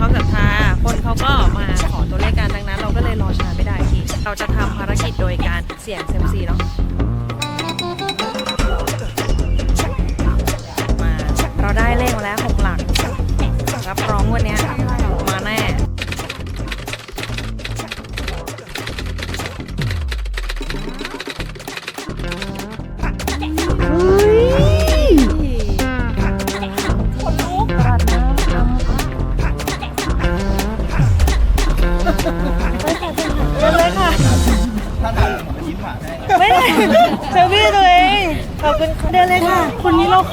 เของความศรัทธาคนเขาก็มาขอตัวเลขกันดังนั้น เราก็เลยรอช้าไม่ได้พี่เราจะทำภารกิจโดยการเสี่ยงเซมซีเนาะมาเราได้เลขมาแล้วหกหลักรับรองงวันนี้ย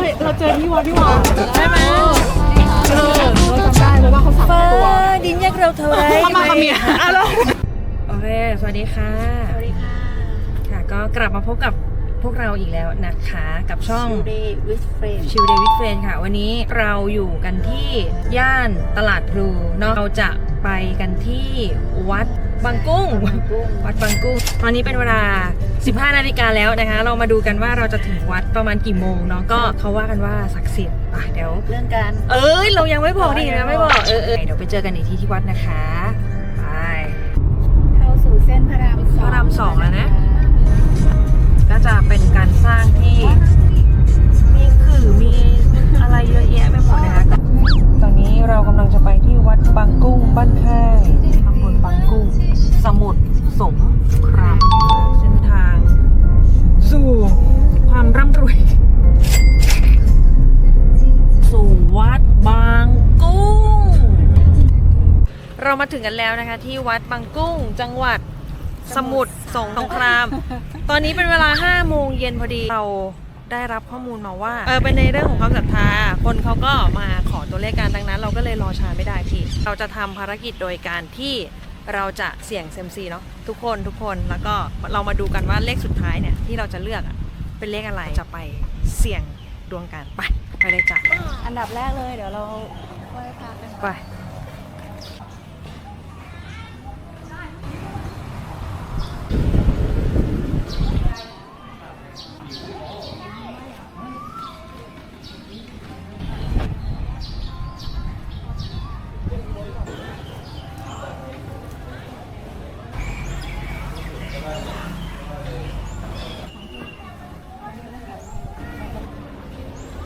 ยเราเจอที่วัดที่วัดใช่ไหมเออเราจำได้เพราะว่าเขาสั่งเฟอตัวร์ดินยักเราเท่าไรเข้ามากับเมียอ้าวเหรอโอเคสวัสดีค่ะสวัสดีค่ะค่ะ ก็กลับมาพบกับพวกเราอีกแล้วนะคะกับช่องเดย์วิสเฟรนชิวเดวิดเฟรนค่ะ วันนี้เราอยู่กันที่ย่านตลาดพลูเนาะเราจะไปกันที่วัด บางกุ้ง วัดบางกุ้ง ตอนนี้เป็นเวลา 15 นาฬิกาแล้วนะคะ เรามาดูกันว่าเราจะถึงวัดประมาณกี่โมงเนาะ ก็เขาว่ากันว่าศักดิ์สิทธิ์อะเดี๋ยว เรื่องการเอ้ย เรายังไม่บอกดินะไม่บอก เออเออเดี๋ยวไปเจอกันอีกทีที่วัดนะคะ ไป เข้าสู่เส้นพระรามสองพระรามสองแล้วนะ ก็จะเป็นการสร้างที่มีขื่อมีอะไรเยอะแยะไปหมดนะคะ ตอนนี้เรากำลังจะไปที่วัดบางกุ้งบ้านค่ายตำ บางกุ้ง สมุทรสงครามเส้นทาง สู่ความร่ำรวย สู่วัดบางกุ้ง เรามาถึงกันแล้วนะคะ ที่วัดบางกุ้ง จังหวัดสมุทรสงคราม ตอนนี้เป็นเวลา5โมงเย็นพอดีเราได้รับข้อมูลมาว่า เออเป็นในเรื่องของความศรัทธา คนเขาก็มาขอตัวเลขกันดังนั้น เราก็เลยรอช้าไม่ได้พี่ เราจะทำภารกิจโดยการที่ เราจะเสี่ยงเซยมซีเนาะทุกคนทุกคนแล้วก็เรามาดูกันว่าเลขสุดท้ายเนี่ยที่เราจะเลือกอะเป็นเลขอะไรจะไปเสี่ยงดวงกันไปไปเลยจ้ะอันดับแรกเลยเดี๋ยวเราไหว้พระกันไป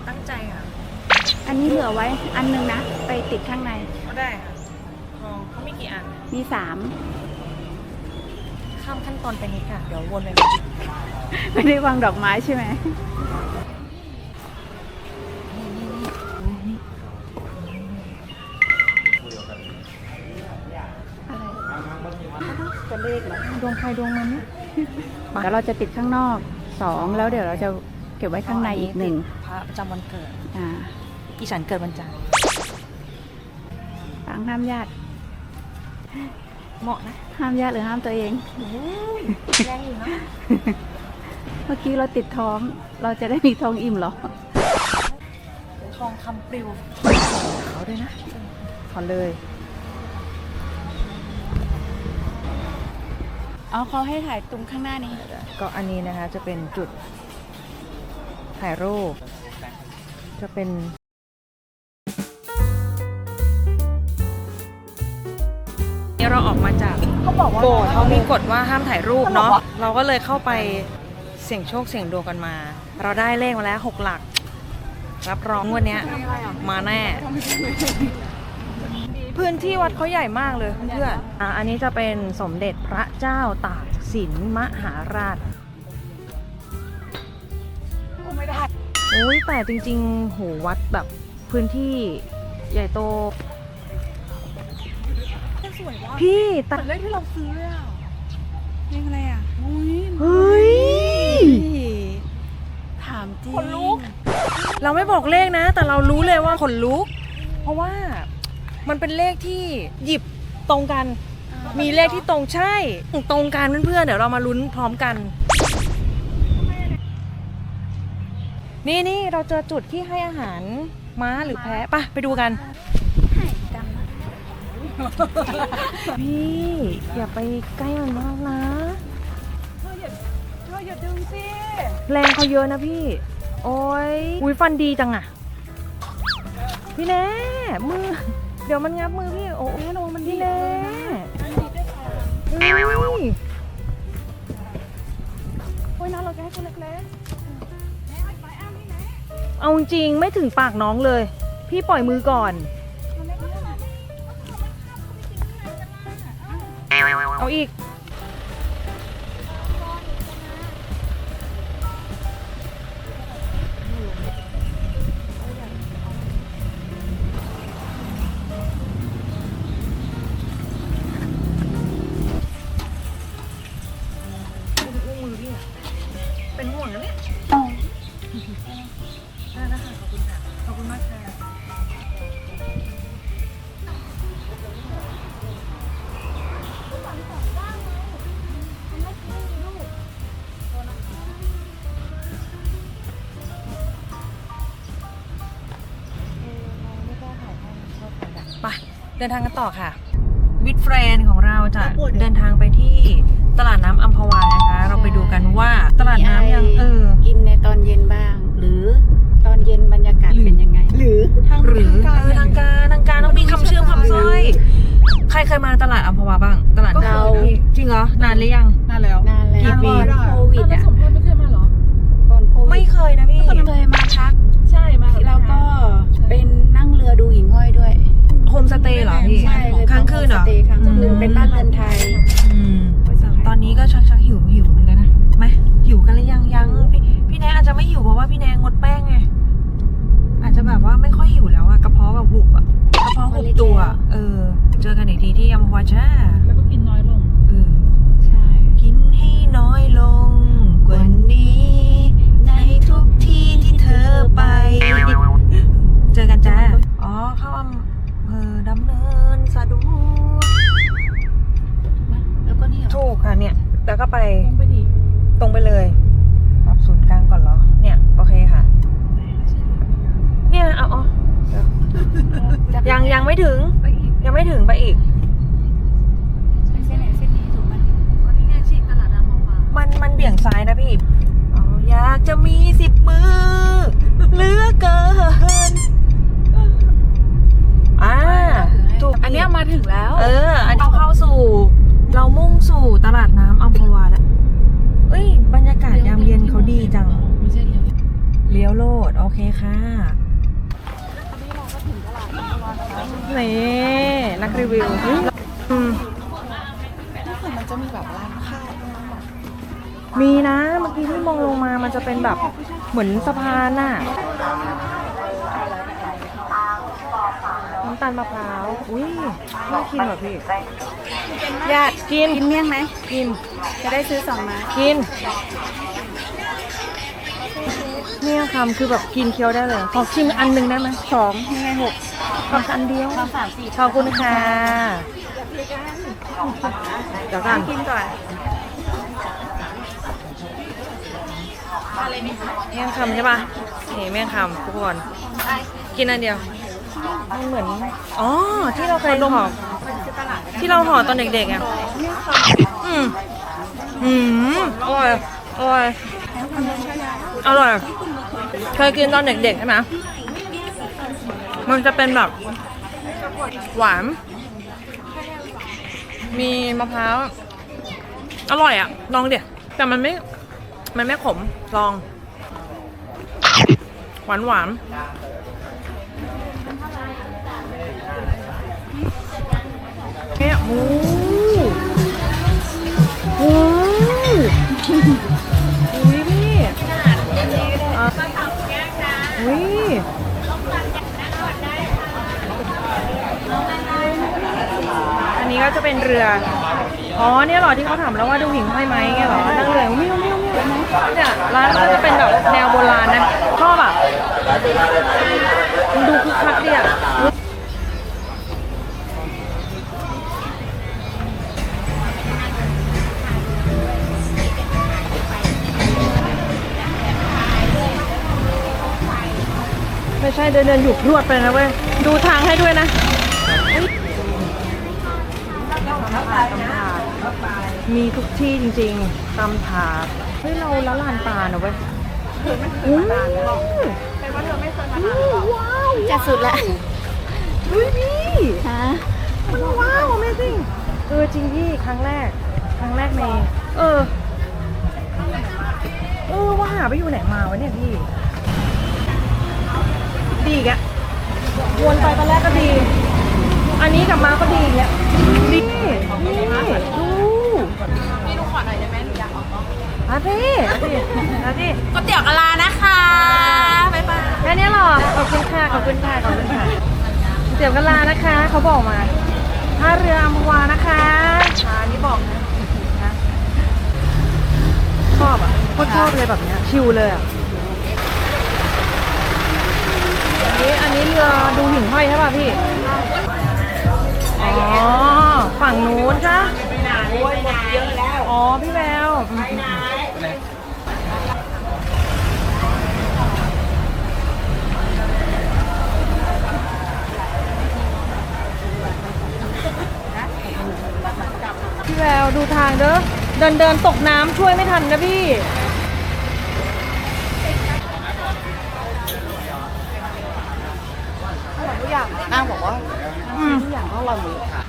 ตั้งใจค่ะ อันนี้เหลือไว้อันหนึงนะ ไป ติดข้างใน ก็ได้ค่ะทองเขามีกี่อัน มีสามข้ามขั้นตอนไปนิดค่ะ เดี๋ยววนไปไม่ได้วางดอกไม้ใช่ไหมอะไรตัวเลขเหรอดวงใครดวงมันเนี่ยเดี๋ยวเราจะติดข้างนอกสองแล้วเดี๋ยวเราจะเก็บไว้ข้างในอีกหนึ่งพระประจำวันเกิด อ่าอีฉันเกิดวันจันทร์ฟัง ห้ามญาติ เหมาะนะห้ามญาติหรือห้ามตัวเอง แรงอยู่นะเมื่อกี้เราติดท้อง เราจะได้มีท้องอิ่มเหรอ ทองคำปลิวเขาด้วยนะขอเลยเอาเขาให้ถ่ายตรงข้างหน้านี้ ก็อันนี้นะคะจะเป็นจุดถ่ายรูป จะเป็น เราออกมาจากเขาบอกว่าโบสถ์เขามีกฎว่าห้ามถ่ายรูปเนาะเราก็เลยเข้าไปเสี่ยงโชคเสี่ยงดวงกันมา เราได้เลขมาแล้วหกหลัก รับรองงวันนี้ยมาแน่ พื้นที่วัดเขาใหญ่มากเลยเพื่อนๆอะอันนี้จะเป็นสมเด็จพระเจ้าตากสินมหาราชไม่ได้โอ้ยแต่จริงๆโหวัดแบบพื้นที่ใหญ่โต สวยว่ะพี่แต่เลขที่เราซื้อเลยอะเลขอะไรอะอุ้ยเฮ้ย ถามจริงขนลุก เราไม่บอกเลขนะ แต่เรารู้เลยว่าขนลุก เพราะว่ามันเป็นเลขที่หยิบตรงกัน มีเลขที่ตรงใช่ ตรงกันเพื่อนๆเดี๋ยวเรามาลุ้นพร้อมกัน นี่นี่เราเจอจุดที่ให้อาหารม้าหรือแพะปะไปดูกันให้กันนะ พี่อย่าไปใกล้มันมากนะ เธออย่าเธออย่าดึงสิแรงเขาเยอะนะพี่ โอ้ยอุ้ยฟันดีจังอะพี่แน่มือ เดี๋ยวมันงับมือพี่ โอ้แน่นอนมันพี่แน่อุ้ยโอ้ยน้าเราจะให้คนเล็กเอาจริงๆไม่ถึงปากน้องเลย พี่ปล่อยมือก่อน เอาอีก เดินทางกันต่อค่ะวิดเฟรนของเราจะเดินทางไปที่ตลาดน้ำอัมพวานะคะ เราไปดูกันว่าตลาดน้ำยังเออกินในตอนเย็นบ้าง หรือตอนเย็นบรรยากาศเป็นยังไง หรือทางหรือทางการเออทางการทางการต้องมีคำเชื่อมคำสร้อยใครเคยมาตลาดอัมพวาบ้าง ตลาดเราจริงเหรอนานหรือยังนานแล้วนานแล้วกี่ปีก่อนโควิดอะสมพรไม่เคยมาเหรอก่อนโควิไม่ดเคยนะพี่เคยมาพักใช่มาแล้วก็เป็นนั่งเรือดูหิ่งห้อยด้วย โฮมสเตย์เหรอพี่ ใช่เลยค้างคืนเหรอ สเตย์ค้างคืนเป็นบ้านเรือนไทย อืมตอนนี้ก็ชักชักหิวหิวเหมือนกันนะไหมหิวกันหรือยังยังพี่พี่แนอาจจะไม่หิวเพราะว่าพี่แนงดแป้งไงอาจจะแบบว่าไม่ค่อยหิวแล้วอะกระเพาะแบบหุบอะกระเพาะหุบตัวเออ เจอกันอีกทีที่ยำวาจ้าแล้วก็กินน้อยลง เออใช่ กินให้น้อยลงกว่านี้ ในทุกที่ที่เธอไป เจอกันจ้า อ๋อเข้าอำเภอดำเนินสะดวกแล้วก็นี่เหรอถูกค่ะเนี่ย แล้วก็ไปต้องไปดีตรงไปเลย ปรับศูนย์กลางก่อนเหรอ เนี่ย โอเคค่ะ เนี่ยเอาอ๋อยังยังไม่ถึง ยังไม่ถึงไปอีกไปเส้นไหนเส้นนี้ถูกไหมมันมันเบี่ยงซ้ายนะพี่อ๋ออยากจะมีสิบมือเหลือเกิน อ่า ถูกอันเนี้ยมาถึงแล้วเออ อันนี้เข้าสู่ เรามุ่งสู่ตลาดน้ำอัมพวาแล้วเอ้ย บรรยากาศยามเย็นเขาดีจัง ไม่ใช่เลี้ยวเลี้ยวโลด โอเคค่ะนี่นักรีวิวอืมมันจะมีแบบร้านข้าวมีนะ เมื่อกี้ที่มองลงมามันจะเป็นแบบเหมือนสะพานน่ะ น้ำตาลมะพร้าว อุ้ยน่ากินเหรอพี่ ญาติกิน กินเมี่ยงไหม กิน จะได้ซื้อสองไม้กิน เนี่ยคำคือแบบกินเคี้ยวได้เลย ขอชิมอันหนึ่งได้ไหมสองยังไงหกขออันเดียวสามสี่ขอบคุณค่ะ เดี๋ยวกันกินก่อนเมี่ยงคำใช่ปะนี่เมี่ยงคำทุกคน กินอันเดียว มันเหมือน อ๋อ ที่เราเคยห่อที่เราห่อตอนเด็กๆอะอืมอืมอร่อยอร่อยอร่อย เคยกินตอนเด็กๆใช่ไหมมันจะเป็นแบบ หวาน มีมะพร้าว อร่อยอะ ลองเดี๋ยแต่มันไม่ มันไม่ขม ลอง หวานหวาน เนี่ยโอ้โหอุ้ยพี่อะอุ้ยอันนี้ก็จะเป็นเรือ อ๋อเนี่ยเหรอที่เขาถามแล้วว่าดูหิ่งห้อยไหมเงี้ยเหรอนั่งเรือมิ้วมิ้วมิ้วเนี่ยร้านก็จะเป็นแบบแนวโบราณนะชอบอะดูคึกคักดีอะ ไม่ใช่เดินเดินหยุกรวดไปนะเว้ย ดูทางให้ด้วยนะ มีทุกที่จริงๆ ตำถาดเฮ้ยเราละลานตาเนอะเว้ยอู้จะสุดละอุ้ยพี่ฮะมันว้าว Amazing เออจริงพี่ครั้งแรก ครั้งแรกในเออ เออว่าหาไปอยู่ไหนมาวะเนี่ยพี่ ดีอีกอะวนไปตอนแรกก็ดี อันนี้กลับมาก็ดีอีกแล้วดีนี่ดูพี่ดูขอหน่อยได้ไหมหนูอยากออกกล้องอาพี่อาพี่อาพี่ก๋วยเตี๋ยวกะลานะคะบ๊ายบายแค่นี้เหรอขอบคุณค่ะขอบคุณค่ะขอบคุณค่ะเตี๋ยวกันลานะคะเขาบอกมาท่าเรืออัมพวานะคะอ่านี่บอกนะนะชอบอะโคตรชอบเลยแบบเนี้ยชิลเลยอะ อั นี้อันนี้เรือดูหิ่งห้อยใช่ป่ะพี่ อ๋อ ฝั่งนู้นจ้ะอ๋อ พี่แววพี่แววดูทางเด้อ เดินเดินตกน้ำช่วยไม่ทันนะพี่ ทุกอย่าง นางบอกว่าอืมทุกอย่างต้องรอมือค่ะ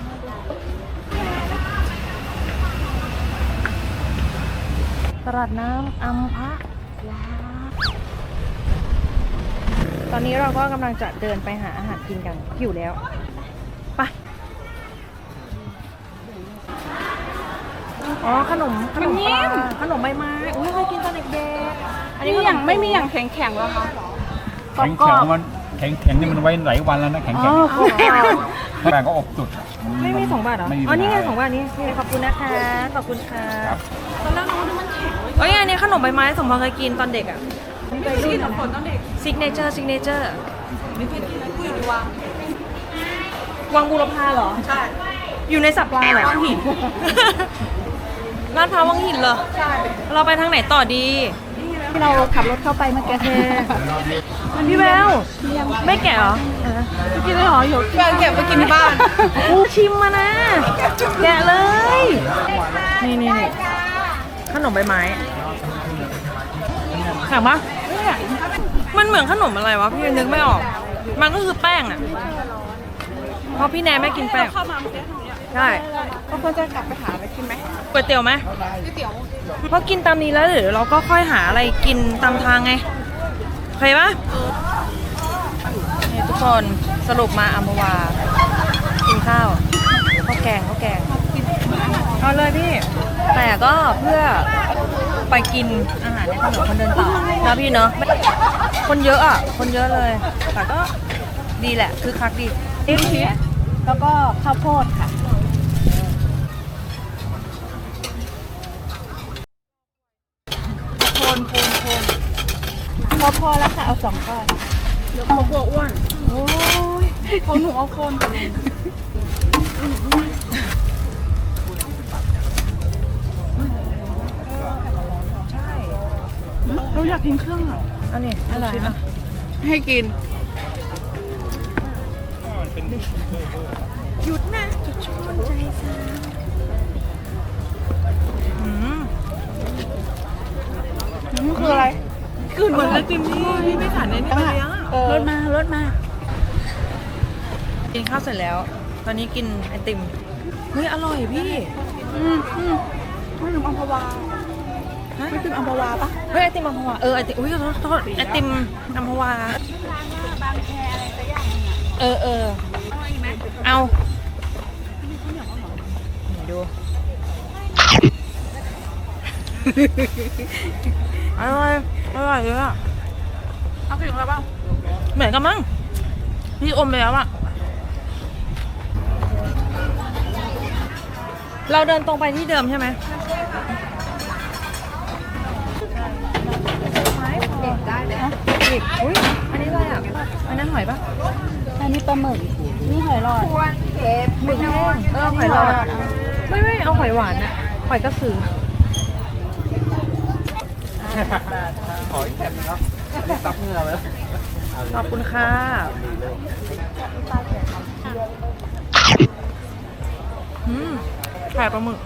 ตลาดน้ำอัมพะวาตอนนี้เราก็กำลังจะเดินไปหาอาหารกินกันหิวแล้วไปอ๋อขนมขนมปลาขนมใบไม้อุ้ยเคยกินตอนเด็กๆอันนี้นี่อย่างไม่มีอย่างแข็งแข็งๆแล้วคะแข็งแข็งมันแข็งแข็งนี่มันไว้หลายวันแล้วนะแข็งอ๋แข็งอแต่ก็อบสุดอะนไม่มีสองบาทเหรอ ไม่มีอ๋อ นี่ไงปัญหาสองบาทนี้นี่ขอบคุณนะคะ ขอบคุณค่ะครับตอนแรกน้องดูมันแข็งเอ้ยอันนี้ขนมใบไม้สมพรเคยกินตอนเด็กอะกินตอนเด็กซิกเนเจอร์ซิกเนเจอร์ไม่เคยกินคุยอยู่วังวังบูรพาเหรอ ใช่ อยู่ในสัปลาเหรอวังหินลาดพร้าววังหินเหรอ ใช่ เราไปทางไหนต่อดี ที่เราขับรถเข้าไปเมื่อกี้โอเคพี่แววไม่แกะเหรอเออกินได้หรออยู่แฟนเก็บไปกินที่บ้านกูชิมมานะ แกะเลย นี่นี่นี่ขนมใบไม้แข็งปะมันเหมือนขนมอะไรวะพี่นึกไม่ออก มันก็คือแป้งอะเพราะพี่แนนไม่กินแป้ง ใช่ก็ควรจะกลับไปหาอะไรกินไหมก๋วยเตี๋ยวไหมก๋วยเตี๋ยวเพราะกินตามนี้แล้วเดี๋ยวเราก็ค่อยหาอะไรกินตามทางไงโอเคปะนี่ทุกคนสรุปมาอัมวา กินข้าวข้าวแกงข้าวแกงเอาเลยพี่ แต่ก็เพื่อไปกินอาหารในถนนคนเดินต่อนะพี่เนาะคนเยอะอะ คนเยอะเลย แต่ก็ดีแหละ คือคักดีแล้วก็ข้าวโพดค่ะ โคนโคนโคน พอพอแล้วค่ะ เอาสองก้อนเขากลัวอ้วน โอ้ยของหนูเอาโคนก่อนใช่เราอยากกินเครื่องอะอันนี้อะไรอะให้กิน หยุดนะจะชวนใจซะอืมนี่คืออะไร กลืนหมือนไอติมที่พี่ไม่ขันในนี่เลยอะรถมารถมา กินข้าวเสร็จแล้ว ตอนนี้กินไอติมเฮ้ยอร่อยพี่อืมอืมไม่ถึงอัมพวาฮะไม่ถึงอัมพวาปะเฮ้ยไอติมอัมพวาเออไอติมอุ้ยขอโทษขอโทษไอติมอัมพวาเออเออเอาดูอร่อย อร่อยเลยอะเอาถึงแล้วเปล่าเหมือนกันมั้งพี่อมไปแล้วอะเราเดินตรงไปที่เดิมใช่ไหมเด็กได้เลยอีกอุ้ยอันนี้อะไรอะ อันนั้นหอยปะอันนี้ปลาหมึก นี่หอยหลอดควรเก็บหมึกแห้งเออหอยหลอด ไม่ไม่เอาหอยหวานอะหอยกระสือ ขออีกแผ่นนึงครับซับเหงื่อเลยขอบคุณค่ะอืมไข่ปลาหมึก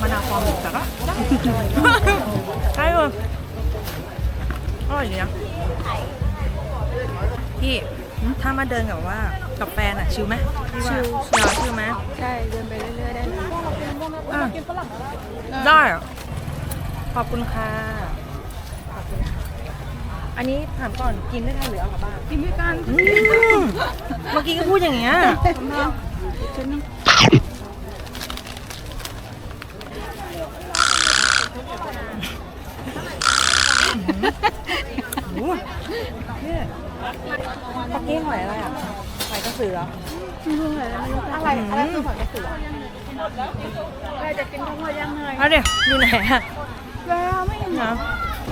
มะนาวฟอร์มหมึกแต่ก็ได้เลยอร่อยดีนะพี่ถ้ามาเดินกับว่ากับแฟนอะ ชิลไหมชิลชิลไหมใช่เดินไปเรื่อยๆได้เลยอะได้อะขอบคุณค่ะขอบคุณค่ะ อันนี้ถามก่อนกินด้วยกันหรือเอากลับบ้านกินด้วยกันอืมเมื่อกี้ก็พูดอย่างเงี้ยฉันนึงโอ้ยเนี่ยตะกี้หอยอะไรอะหอยกระสือเหรออะไรอะไรคือหอยกระสือเราจะกินข้าวโพดย่างเนยเอาเดี๋ยวอยู่ไหนอะแล้วไม่เห็นเหรอ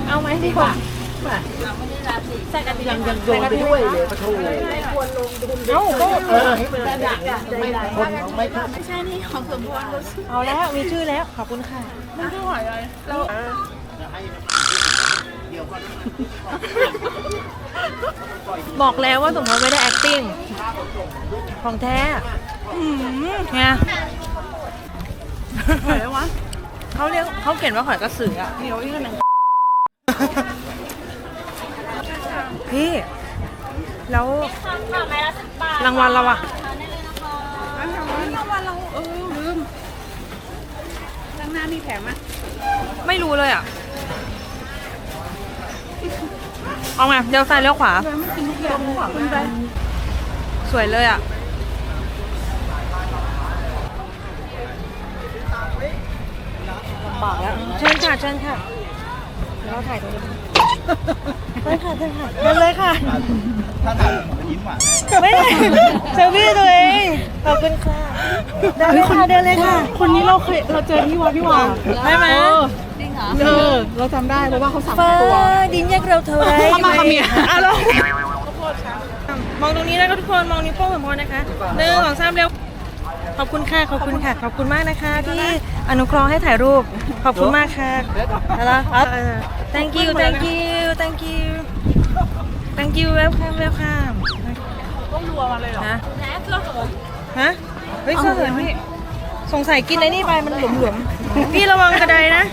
เอาไหมดีกว่า ยังยังโยนไปด้วยเลยประทูเอ้าก็เออให้เป็นระดับไม่คนไม่ครับไม่ใช่นี่ของสมพรเขาซื้อเอาแล้วมีชื่อแล้วขอบคุณค่ะไมันคือหอยอะไรเราบอกแล้วว่าสมมติไม่ได้ acting ของแท้อืมไงหอยวะเขาเรียกเขาเขียนว่าหอยกระสืออะเหนียวอีกนหนึ่ง พี่ แล้วรางวัลเราอะรางวัลเราเออลืมข้างหน้ามีแถมไหมไม่รู้เลยอะเอาไงเดี๋ยวซ้ายเลี้ยวขวาไม่กินทุกอย่างขวางมันไปสวยเลยอะบอกแล้วเชิญค่ะเชิญค่ะเดี๋ยวเราถ่ายตรงนี้ เชิญค่ะเชิญค่ะเดินเลยค่ะ ถ้าถ่ายมันยิ้มหวานไม่ได้เซลฟี่ตัวเองขอบคุณค่ะเดินเลยค่ะเดินเลยค่ะ คนนี้เราเคยเราเจอที่วัดพี่วางได้ไหมเออเราจำได้เพราะว่าเขาสั่งฟ้าตัวดินแยกเราเท่าไรเข้ามากับเมียอ้าวเหรอมองตรงนี้นะครับทุกคนมองนิ้วโป้งสมพรนะคะหนึ่งสองสามเร็ว ขอบคุณค่ะ ขอบคุณค่ะ ขอบคุณมากนะคะที่อนุเคราะห์ให้ถ่ายรูป ขอบคุณมากค่ะแล้วครับ thank you thank you thank you thank you welcome welcome ต้องรัวมาเลยเหรอนะฮะเฮ้ยเสื้อเหินพี่สงสัยกินไอ้นี่ไปมันหลวมๆ พี่ระวังกระไดนะ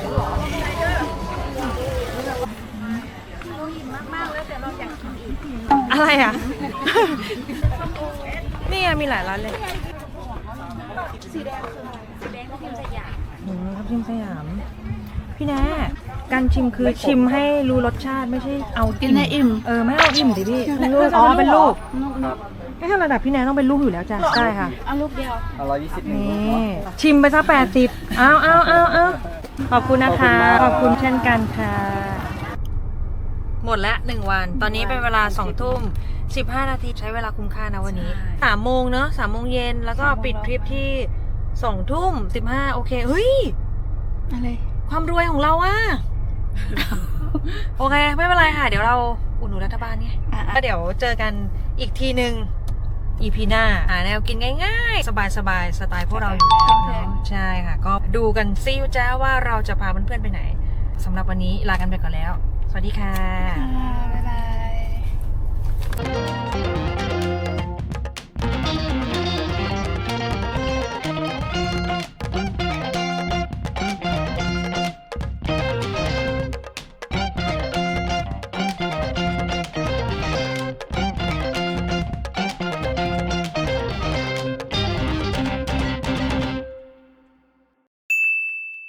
อะไรอะ นี่ไงมีหลายร้านเลย สีแดงคือสีแดงทับทิมสยามทับทิมสยาม พี่แน่การชิมคือชิมให้รู้รสชาติไม่ใช่เอากิกินให้อิ่ม เออไม่เอาอิ่มดิพี่เป็นลูกอ๋อเป็นลูกไม่ถ้าระดับพี่แนนต้องเป็นลูกอยู่แล้วจ้ะใช่ค่ะ เอาลูกเดียวร้อยยี่สิบนี่ชิมไปสักแปดสิบเอาเอาเอาเอาขอบคุณนะคะขอบคุณเช่นกันค่ะ หมดแล้วหนึ่งวัน ตอนนี้เป็นเวลาสองทุ่มสิบห้านาทีใช้เวลาคุ้มค่านะวันนี้สามโมงเนอะสามโมงเย็นแล้วก็ปิดทริปที่ สองทุ่มสิบห้าโอเค เฮ้ย อะไร ความรวยของเราอะโอเค ไม่เป็นไรค่ะ เดี๋ยวเราอุดหนุนรัฐบาลไงอะแล้วเดี๋ยวเจอกันอีกทีหนึ่ง EP หน้าหาแนวกินง่ายๆ สบายๆ สไตล์พวกเราอยู่แล้วเนอะใช่ค่ะ ก็ดูกันซิจ้าว่าเราจะพาเพื่อนๆไปไหนสำหรับวันนี้ลากันไปก่อนแล้ว สวัสดีค่ะบ๊ายบาย